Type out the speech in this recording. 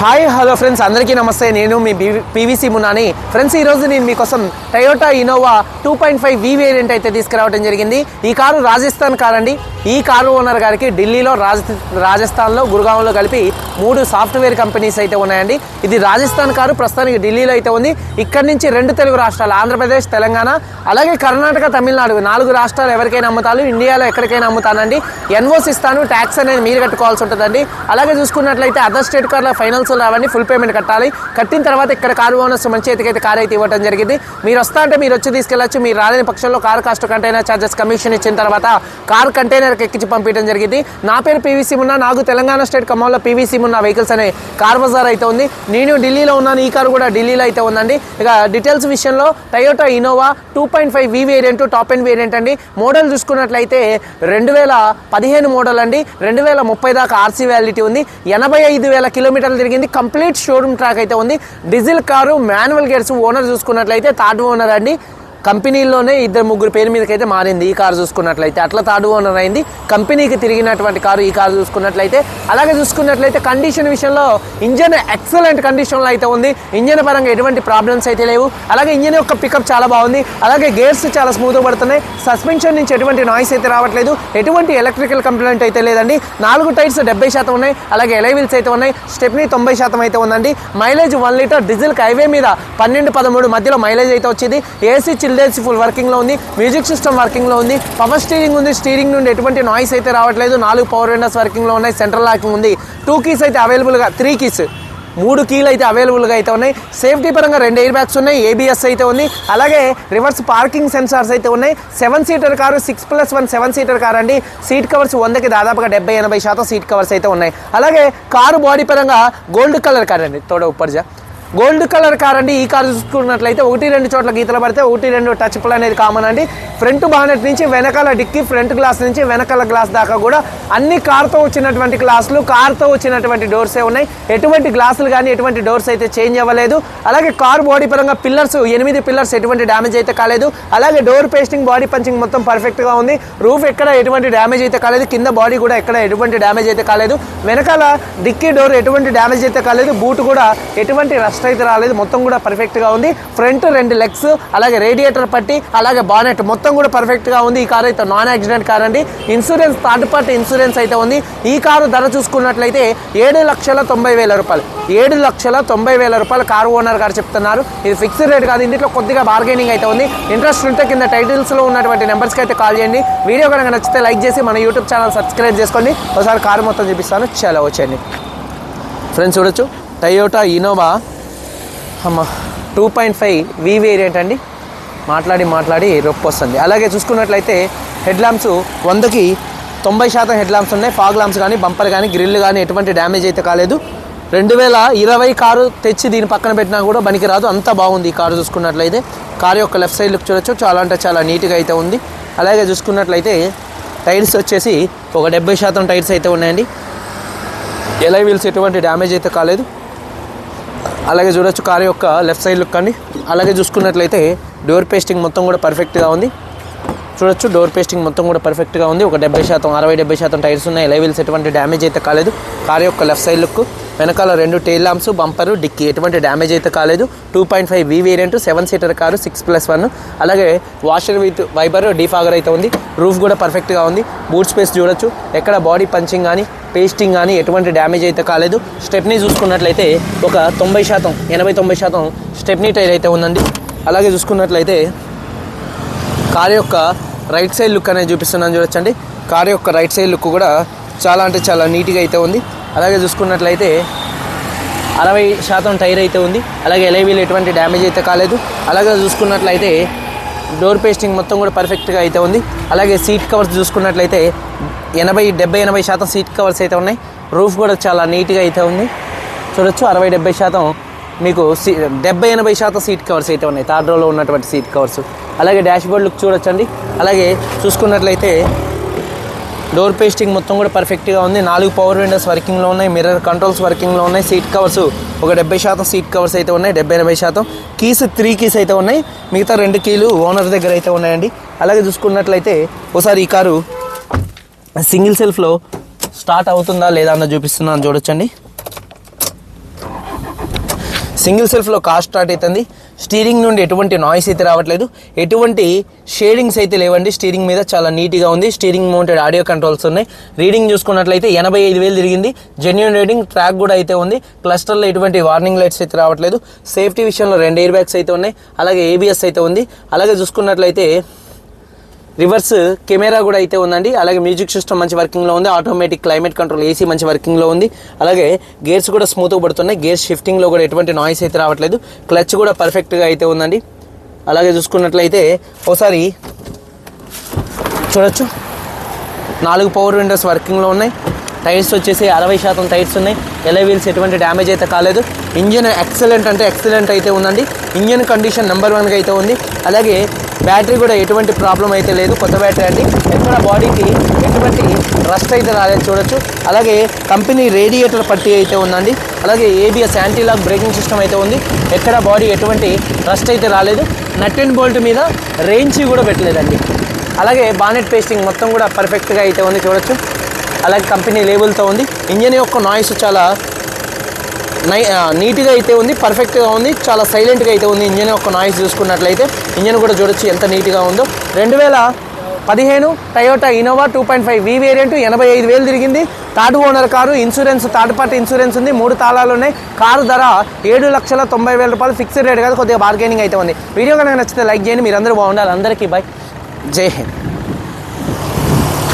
Hi hello friends. అందరికీ నమస్తే. నేను మీ పీవీసీ మునాని. ఫ్రెండ్స్ ఈరోజు నేను మీకోసం Toyota Innova two point five V variant అయితే తీసుకురావడం జరిగింది. ఈ కారు రాజస్థాన్ కార్ అండి ఈ కారు ఓనర్ గారికి ఢిల్లీలో రాజ రాజస్థాన్లో గురుగాంలో కలిపి మూడు సాఫ్ట్వేర్ కంపెనీస్ అయితే ఉన్నాయండి. ఇది రాజస్థాన్ కారు ప్రస్తుతానికి ఢిల్లీలో అయితే ఉంది. ఇక్కడి నుంచి రెండు తెలుగు రాష్ట్రాలు ఆంధ్రప్రదేశ్ తెలంగాణ అలాగే కర్ణాటక తమిళనాడు నాలుగు రాష్ట్రాలు ఎవరికైనా అమ్ముతాను ఇండియాలో ఎక్కడికైనా అమ్ముతానండి. ఎన్ఓస్ ఇస్తాను ట్యాక్స్ అనేది మీరు కట్టుకోవాల్సి ఉంటుందండి. అలాగే చూసుకున్నట్లయితే అదర్ స్టేట్ కార్ల ఫైనాన్స్ రావండి ఫుల్ పేమెంట్ కట్టాలి. కట్టిన తర్వాత ఇక్కడ కారు ఓనర్స్ మంచి అయితే కారు అయితే ఇవ్వడం జరిగింది. మీరు వస్తా అంటే మీరు వచ్చి తీసుకెళ్ళచ్చు. మీరు రాలేని పక్షంలో car cost container charges commission ఇచ్చిన తర్వాత కార్ కంటైనర్కి ఎక్కించి పంపించడం జరిగింది. నా పేరు పీవీసీ ఉన్న నాకు తెలంగాణ స్టేట్ ఖమ్మంలో పీవీసీ ఉన్న వెహికల్స్ అనే కార్ బజార్ అయితే ఉంది. నేను ఢిల్లీలో ఉన్నాను. ఈ కారు కూడా ఢిల్లీలో అయితే ఉందండి. ఇక డీటెయిల్స్ విషయంలో Toyota Innova two point five V variant top end variant అండి. మోడల్ చూసుకున్నట్లయితే రెండు వేల పదిహేను మోడల్ అండి. రెండు వేల ముప్పై దాకా ఆర్సీ వ్యాలిటీ ఉంది. ఎనభై ఐదు వేల కిలోమీటర్లు జరిగింది. కంప్లీట్ షోరూమ్ ట్రాక్ అయితే ఉంది. Diesel car manual gears owner చూసుకున్నట్లయితే థర్డ్ ఓనర్ అండి కంపెనీలోనే ఇద్దరు ముగ్గురు పేరు మీదకైతే మారింది. ఈ కారు చూసుకున్నట్లయితే అట్లా థర్డ్ ఓనర్ అయింది. కంపెనీకి తిరిగినటువంటి కారు ఈ కారు చూసుకున్నట్లయితే అలాగే చూసుకున్నట్లయితే కండిషన్ విషయంలో ఇంజన్ ఎక్సలెంట్ కండిషన్లో అయితే ఉంది. ఇంజన్ పరంగా ఎటువంటి ప్రాబ్లమ్స్ అయితే లేవు. అలాగే ఇంజన్ యొక్క పికప్ చాలా బాగుంది. అలాగే గేర్స్ చాలా స్మూత్గా పడుతున్నాయి. సస్పెన్షన్ నుంచి ఎటువంటి నాయిస్ అయితే రావట్లేదు. ఎటువంటి ఎలక్ట్రికల్ కంప్లైంట్ అయితే లేదండి. నాలుగు టైర్స్ డెబ్బై శాతం ఉన్నాయి. అలాగే ఎలైవిల్స్ అయితే ఉన్నాయి. స్టెప్నీ తొంభై శాతం అయితే ఉందండి. Mileage one litre diesel highway మీద పన్నెండు పదమూడు మధ్యలో మైలేజ్ అయితే వచ్చింది. ఏసీ చిల్ ఫుల్ వర్కింగ్లో ఉంది. మ్యూజిక్ సిస్టమ్ వర్కింగ్లో ఉంది. పవర్ స్టీరింగ్ ఉంది. స్టీరింగ్ నుండి ఎటువంటి నాయిస్ అయితే రావట్లేదు. నాలుగు పవర్ విండోస్ వర్కింగ్లో ఉన్నాయి. సెంట్రల్ లాకింగ్ ఉంది. టూ కీస్ అయితే అవైలబుల్గా త్రీ కీస్. మూడు కీలు అయితే అవైలబుల్గా అయితే ఉన్నాయి. సేఫ్టీ పరంగా రెండు ఎయిర్ బ్యాగ్స్ ఉన్నాయి. ఏబిఎస్ అయితే ఉంది. అలాగే రివర్స్ పార్కింగ్ సెన్సార్స్ అయితే ఉన్నాయి. Seven seater car six plus one seven seater car అండి. సీట్ కవర్స్ వందకి దాదాపుగా డెబ్బై ఎనభై శాతం సీట్ కవర్స్ అయితే ఉన్నాయి. అలాగే కారు బాడీ పరంగా గోల్డ్ కలర్ కార్ అండి. తోడ ఉప్పర్జా. గోల్డ్ కలర్ కార్ అండి. ఈ కార్ చూసుకున్నట్లయితే ఒకటి రెండు చోట్ల గీతలు పడితే ఒకటి రెండు టచ్ పుల్ అనేది కామన్ అండి. ఫ్రంట్ బానెట్ నుంచి వెనకాల డిక్కి ఫ్రంట్ గ్లాస్ నుంచి వెనకాల గ్లాస్ దాకా కూడా అన్ని కార్తో వచ్చినటువంటి గ్లాసులు కార్తో వచ్చినటువంటి డోర్సే ఉన్నాయి. ఎటువంటి గ్లాసులు కానీ ఎటువంటి డోర్స్ అయితే చేంజ్ అవ్వలేదు. అలాగే కార్ బాడీ పరంగా పిల్లర్స్ ఎనిమిది పిల్లర్స్ ఎటువంటి డ్యామేజ్ అయితే కాలేదు. అలాగే డోర్ పేస్టింగ్ బాడీ పంచింగ్ మొత్తం పర్ఫెక్ట్గా ఉంది. రూఫ్ ఎక్కడ ఎటువంటి డ్యామేజ్ అయితే కాలేదు. కింద బాడీ కూడా ఎక్కడ ఎటువంటి డ్యామేజ్ అయితే కాలేదు. వెనకాల డిక్కీ డోర్ ఎటువంటి డ్యామేజ్ అయితే కాలేదు. బూట్ కూడా ఎటువంటి రస్ట్ అయితే రాలేదు. మొత్తం కూడా పర్ఫెక్ట్గా ఉంది. ఫ్రంట్ రెండు లెగ్స్ అలాగే రేడియేటర్ పట్టి అలాగే బానెట్ మొత్తం కూడా పర్ఫెక్ట్గా ఉంది. ఈ కార్ అయితే నాన్ యాక్సిడెంట్ కార్ అండి. ఇన్సూరెన్స్ థర్డ్ పార్టీ ఇన్సూరెన్స్ అయితే ఉంది. ఈ కారు ధర చూసుకున్నట్లయితే ఏడు లక్షల తొంభై వేల రూపాయలు. ఏడు లక్షల తొంభై వేల రూపాయలు కారు ఓనర్ గారు చెప్తున్నారు. ఇది ఫిక్స్డ్ రేట్ కాదు. ఇందులో కొద్దిగా బార్గెనింగ్ అయితే ఉంది. ఇంట్రెస్ట్ ఉంటే కింద టైటిల్స్లో ఉన్నటువంటి నెంబర్స్కి అయితే కాల్ చేయండి. వీడియో కనుక నచ్చితే లైక్ చేసి మన యూట్యూబ్ ఛానల్ సబ్స్క్రైబ్ చేసుకోండి. ఒకసారి కారు మొత్తం చూపిస్తాను. చాలా వచ్చేయండి. ఫ్రెండ్స్ చూడొచ్చు. టయోటా ఇనోవా అమ్మ two point five V variant అండి. మాట్లాడి మాట్లాడి రొప్పి వస్తుంది. అలాగే చూసుకున్నట్లయితే హెడ్ ల్యాంప్స్ వందకి తొంభై శాతం హెడ్ ల్యాంప్స్ ఉన్నాయి. ఫాగ్ ల్యాంప్స్ కానీ బంపర్ కానీ గ్రిల్ కానీ ఎటువంటి డ్యామేజ్ అయితే కాలేదు. రెండు వేల ఇరవై కారు తెచ్చి దీని పక్కన పెట్టినా కూడా బనికి రాదు అంత బాగుంది ఈ కారు చూసుకున్నట్లయితే. కారు యొక్క లెఫ్ట్ సైడ్ లుక్ చూడొచ్చు. చాలా అంటే చాలా నీట్గా అయితే ఉంది. అలాగే చూసుకున్నట్లయితే టైర్స్ వచ్చేసి ఒక డెబ్బై శాతం టైర్స్ అయితే ఉన్నాయండి. ఎలై వీల్స్ ఎటువంటి డ్యామేజ్ అయితే కాలేదు. అలాగే చూడొచ్చు కార్ యొక్క లెఫ్ట్ సైడ్ లుక్ అండి. అలాగే చూసుకున్నట్లయితే డోర్ పేస్టింగ్ మొత్తం కూడా పర్ఫెక్ట్గా ఉంది. చూడొచ్చు డోర్ పేస్టింగ్ మొత్తం కూడా పర్ఫెక్ట్గా ఉంది. ఒక డెబ్బై శాతం అరవై డెబ్బై శాతం టైర్స్ ఉన్నాయి. లెవెల్స్ ఎటువంటి డ్యామేజ్ అయితే కాలేదు. కార్ యొక్క లెఫ్ట్ సైడ్ లుక్ వెనకాల రెండు టైల్ లాంప్స్ బంపరు డిక్కి ఎటువంటి డ్యామేజ్ అయితే కాలేదు. Two point five V variant seven seater car six plus one అలాగే వాషర్ విత్ వైబర్ డీఫాగర్ అయితే ఉంది. రూఫ్ కూడా పర్ఫెక్ట్గా ఉంది. బూట్ స్పేస్ చూడొచ్చు. ఎక్కడ బాడీ పంచింగ్ కానీ పేస్టింగ్ కానీ ఎటువంటి డ్యామేజ్ అయితే కాలేదు. స్టెప్నీ చూసుకున్నట్లయితే ఒక తొంభై శాతం ఎనభై తొంభై శాతం స్టెప్నీ టైర్ అయితే ఉందండి. అలాగే చూసుకున్నట్లయితే కార్ యొక్క రైట్ సైడ్ లుక్ అనేది చూపిస్తున్నాను చూడొచ్చండి. కార్ యొక్క రైట్ సైడ్ లుక్ కూడా చాలా అంటే చాలా నీట్గా అయితే ఉంది. అలాగే చూసుకున్నట్లయితే అరవై శాతం టైర్ అయితే ఉంది. అలాగే ఎలైవీలు ఎటువంటి డ్యామేజ్ అయితే కాలేదు. అలాగే చూసుకున్నట్లయితే డోర్ పేస్టింగ్ మొత్తం కూడా పర్ఫెక్ట్గా అయితే ఉంది. అలాగే సీట్ కవర్స్ చూసుకున్నట్లయితే ఎనభై డెబ్బై ఎనభై శాతం సీట్ కవర్స్ అయితే ఉన్నాయి. రూఫ్ కూడా చాలా నీట్గా అయితే ఉంది. చూడొచ్చు అరవై డెబ్బై శాతం మీకు సీ డెబ్బై ఎనభై శాతం సీట్ కవర్స్ అయితే ఉన్నాయి. థర్డ్ రోలో ఉన్నటువంటి సీట్ కవర్స్. అలాగే డాష్ బోర్డ్ లుక్ చూడొచ్చండి. అలాగే చూసుకున్నట్లయితే డోర్ పేస్టింగ్ మొత్తం కూడా పర్ఫెక్ట్గా ఉంది. నాలుగు పవర్ విండోస్ వర్కింగ్లో ఉన్నాయి. మిర్రర్ కంట్రోల్స్ వర్కింగ్లో ఉన్నాయి. సీట్ కవర్స్ ఒక డెబ్బై శాతం సీట్ కవర్స్ అయితే ఉన్నాయి. డెబ్బై ఎనభై శాతం. కీస్ త్రీ కీస్ అయితే ఉన్నాయి. మిగతా రెండు కీలు ఓనర్ దగ్గర అయితే ఉన్నాయండి. అలాగే చూసుకున్నట్లయితే ఒకసారి ఈ కారు సింగిల్ సెల్ఫ్లో స్టార్ట్ అవుతుందా లేదా అన్న చూపిస్తున్నాను. చూడొచ్చండి. సింగిల్ సెల్ఫ్లో కార్ స్టార్ట్ అవుతుంది. స్టీరింగ్ నుండి ఎటువంటి నాయిస్ అయితే రావట్లేదు. ఎటువంటి షేడింగ్స్ అయితే లేవండి. స్టీరింగ్ మీద చాలా నీట్గా ఉంది. స్టీరింగ్ మౌంటెడ్ ఆడియో కంట్రోల్స్ ఉన్నాయి. రీడింగ్ చూసుకున్నట్లయితే ఎనభై ఐదు వేలు తిరిగింది. జెన్యున్ రీడింగ్ ట్రాక్ కూడా అయితే ఉంది. క్లస్టర్లో ఎటువంటి వార్నింగ్ లైట్స్ అయితే రావట్లేదు. సేఫ్టీ విషయంలో రెండు ఎయిర్ బ్యాగ్స్ అయితే ఉన్నాయి. అలాగే ఏబిఎస్ అయితే ఉంది. అలాగే చూసుకున్నట్లయితే రివర్స్ కెమెరా కూడా అయితే ఉందండి. అలాగే మ్యూజిక్ సిస్టమ్ మంచి వర్కింగ్లో ఉంది. ఆటోమేటిక్ క్లైమేట్ కంట్రోల్ ఏసీ మంచి వర్కింగ్లో ఉంది. అలాగే గేర్స్ కూడా స్మూత్గా పడుతున్నాయి. గేర్స్ షిఫ్టింగ్లో కూడా ఎటువంటి నాయిస్ అయితే రావట్లేదు. క్లచ్ కూడా పర్ఫెక్ట్గా అయితే ఉందండి. అలాగే చూసుకున్నట్లయితే ఒకసారి చూడొచ్చు. నాలుగు పవర్ విండోస్ వర్కింగ్లో ఉన్నాయి. టైర్స్ వచ్చేసి అరవై శాతం టైర్స్ ఉన్నాయి. ఎలై వీల్స్ ఎటువంటి డ్యామేజ్ అయితే కాలేదు. ఇంజిన్ ఎక్సలెంట్ అంటే ఎక్సలెంట్ అయితే ఉందండి. ఇంజన్ కండిషన్ నెంబర్ వన్గా అయితే ఉంది. అలాగే బ్యాటరీ కూడా ఎటువంటి ప్రాబ్లం అయితే లేదు. కొత్త బ్యాటరీ అండి. ఎక్కడ బాడీకి ఎటువంటి రస్ట్ అయితే రాలేదు చూడొచ్చు. అలాగే కంపెనీ రేడియేటర్ పట్టి అయితే ఉందండి. అలాగే ఏబిఎస్ యాంటీలాక్ బ్రేకింగ్ సిస్టమ్ అయితే ఉంది. ఎక్కడ బాడీ ఎటువంటి రస్ట్ అయితే రాలేదు. నట్ అండ్ బోల్ట్ మీద రేంజ్ కూడా పెట్టలేదండి. అలాగే బానెట్ పేస్టింగ్ మొత్తం కూడా పర్ఫెక్ట్గా అయితే ఉంది చూడొచ్చు. అలాగే కంపెనీ లేబుల్తో ఉంది. ఇంజన్ యొక్క నాయిస్ చాలా నై నీట్గా అయితే ఉంది పర్ఫెక్ట్గా ఉంది చాలా సైలెంట్గా అయితే ఉంది ఇంజన్ ఒక నాయిస్ చూసుకున్నట్లయితే. ఇంజన్ కూడా చూడొచ్చు ఎంత నీట్గా ఉందో. రెండు వేల పదిహేను Toyota Innova two point five V variant ఎనభై ఐదు వేలు తిరిగింది. Third owner car insurance third party insurance ఉంది. మూడు తాళాలు ఉన్నాయి. కారు ధర ఏడు లక్షల తొంభై వేల రూపాయలు ఫిక్స్డ్ రేట్ కాదు కొద్దిగా బార్గెనింగ్ అయితే ఉంది. వీడియో కనుక నచ్చితే లైక్ చేయండి. మీరందరూ బాగుండాలి. అందరికీ బై. జై హింద్.